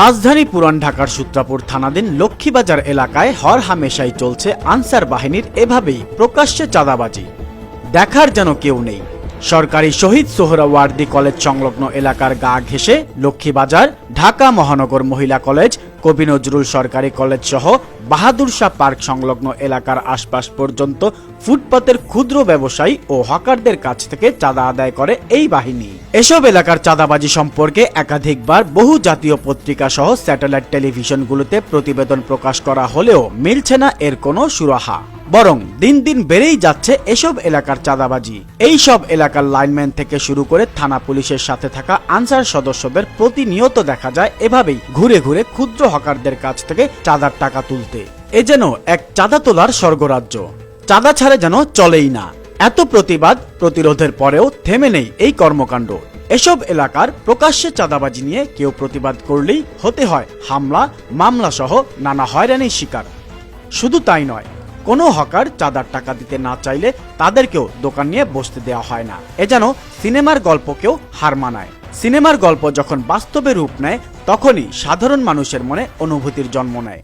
রাজধানী পুরান ঢাকার সূত্রাপুর থানাধীন লক্ষ্মীবাজার এলাকায় হর হামেশাই চলছে আনসার বাহিনীর এভাবেই প্রকাশ্যে চাঁদাবাজি। দেখার যেন কেউ নেই। সরকারি শহীদ সোহরাওয়ার্দী কলেজ সংলগ্ন এলাকার গা ঘেঁষে লক্ষ্মীবাজার, ঢাকা মহানগর মহিলা কলেজ, কবি নজরুল সরকারি কলেজ সহ বাহাদুর শাহ পার্ক সংলগ্ন এলাকার আশপাশ পর্যন্ত ফুটপাতের ক্ষুদ্র ব্যবসায়ী ও হকারদের কাছ থেকে চাঁদা আদায় করে এই বাহিনী। এসব এলাকার চাঁদাবাজি সম্পর্কে একাধিকবার বহু জাতীয় পত্রিকা সহ স্যাটেলাইট টেলিভিশনগুলোতে প্রতিবেদন প্রকাশ করা হলেও মিলছে না এর কোনো সুরাহা। বরং দিন দিন বেড়েই যাচ্ছে এসব এলাকার চাঁদাবাজি। এই সব এলাকার লাইনম্যান থেকে শুরু করে থানা পুলিশের সাথে থাকা আনসার সদস্যদের প্রতিনিয়ত দেখা যায় এভাবেই ঘুরে ঘুরে ক্ষুদ্র হকারদের কাছ থেকে চাঁদার টাকা তুলতে। এ যেন এক চাঁদা তোলার স্বর্গরাজ্য। চাঁদা ছাড়া যেন চলেই না। এত প্রতিবাদ প্রতিরোধের পরেও থেমে নেই এই কর্মকাণ্ড। এসব এলাকার প্রকাশ্যে চাঁদাবাজি নিয়ে কেউ প্রতিবাদ করলেই হতে হয় হামলা মামলা সহ নানা হয়রানির শিকার। শুধু তাই নয় কোনো হকার চাঁদার টাকা দিতে না চাইলে তাদেরকেও দোকান নিয়ে বসতে দেওয়া হয় না। এ যেন সিনেমার গল্পকেও হার মানায়। সিনেমার গল্প যখন বাস্তবে রূপ নেয়, তখনই সাধারণ মানুষের মনে অনুভূতির জন্ম নেয়।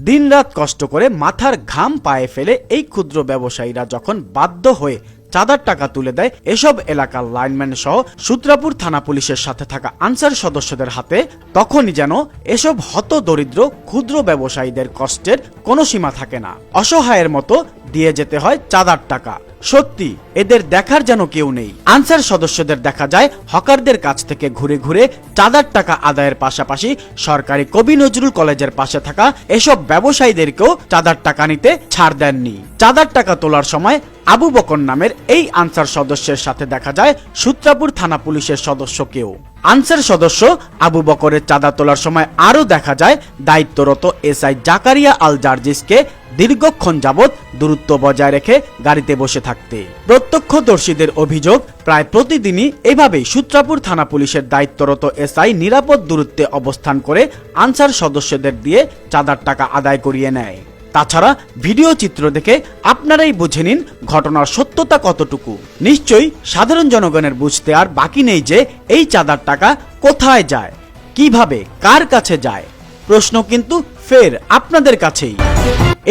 দিনরাত কষ্ট করে মাথার ঘাম পায়ে ফেলে এই ক্ষুদ্র ব্যবসায়ীরা যখন বাধ্য হয়ে চাঁদার টাকা তুলে দেয় এসব এলাকার লাইনম্যান সহ সূত্রাপুর থানা পুলিশের সাথে থাকা আনসার সদস্যদের হাতে, তখনই যেন এসব হত দরিদ্র, ক্ষুদ্র ব্যবসায়ীদের কষ্টের কোনো সীমা থাকে না। অসহায়ের মতো দিয়ে যেতে হয় চাঁদার টাকা। সত্যি, এদের দেখার যেন কেউ নেই। আনসার সদস্যদের দেখা যায়, হকারদের কাছ থেকে ঘুরে ঘুরে চাঁদার টাকা আদায়ের পাশাপাশি সরকারি কবি নজরুল কলেজের পাশে থাকা এসব ব্যবসায়ীদেরকেও চাঁদার টাকা নিতে ছাড় দেননি। চাঁদার টাকা তোলার সময় আবু বকর নামের এই আনসার সদস্যের সাথে দেখা যায় সূত্রাপুর থানা পুলিশের সদস্যকেও। আনসার সদস্য আবু বকরের চাঁদা তোলার সময় আরও দেখা যায় দায়িত্বরত এসআই জাকারিয়া আল জার্জিসকে দীর্ঘক্ষণ যাবৎ দূরত্ব বজায় রেখে গাড়িতে বসে থাকতে। প্রত্যক্ষদর্শীদের অভিযোগ, প্রায় প্রতিদিনই এভাবেই সূত্রাপুর থানা পুলিশের দায়িত্বরত এসআই নিরাপদ দূরত্বে অবস্থান করে আনসার সদস্যদের দিয়ে চাঁদার টাকা আদায় করিয়ে নেয়। তাছাড়া ভিডিও চিত্র দেখে আপনারাই বুঝে নিন ঘটনার সত্যতা কতটুকু। নিশ্চয়ই সাধারণ জনগণের বুঝতে আর বাকি নেই যে এই চাঁদার টাকা কোথায় যায়, কীভাবে, কার কাছে যায়। প্রশ্ন কিন্তু ফের আপনাদের কাছেই।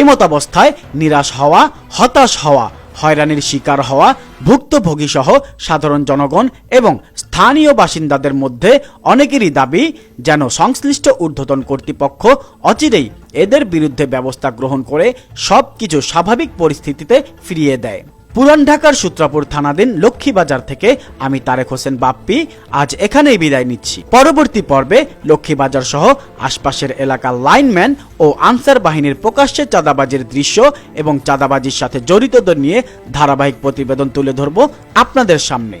এমতাবস্থায় নিরাশ হওয়া, হতাশ হওয়া, হয়রানির শিকার হওয়া ভুক্তভোগী সহ সাধারণ জনগণ এবং স্থানীয় বাসিন্দাদের মধ্যে অনেকেরই দাবি যেন সংশ্লিষ্ট ঊর্ধ্বতন কর্তৃপক্ষ অচিরেই এদের বিরুদ্ধে ব্যবস্থা গ্রহণ করে সবকিছু স্বাভাবিক পরিস্থিতিতে ফিরিয়ে দেয়। পুরান ঢাকার সূত্রাপুর থানাধীন লক্ষ্মীবাজার থেকে আমি তারেক হোসেন বাপ্পি, আজ এখানেই বিদায় নিচ্ছি। পরবর্তী পর্বে লক্ষ্মীবাজার সহ আশপাশের এলাকার লাইনম্যান ও আনসার বাহিনীর প্রকাশ্যে চাঁদাবাজির দৃশ্য এবং চাঁদাবাজির সাথে জড়িতদের নিয়ে ধারাবাহিক প্রতিবেদন তুলে ধরব আপনাদের সামনে।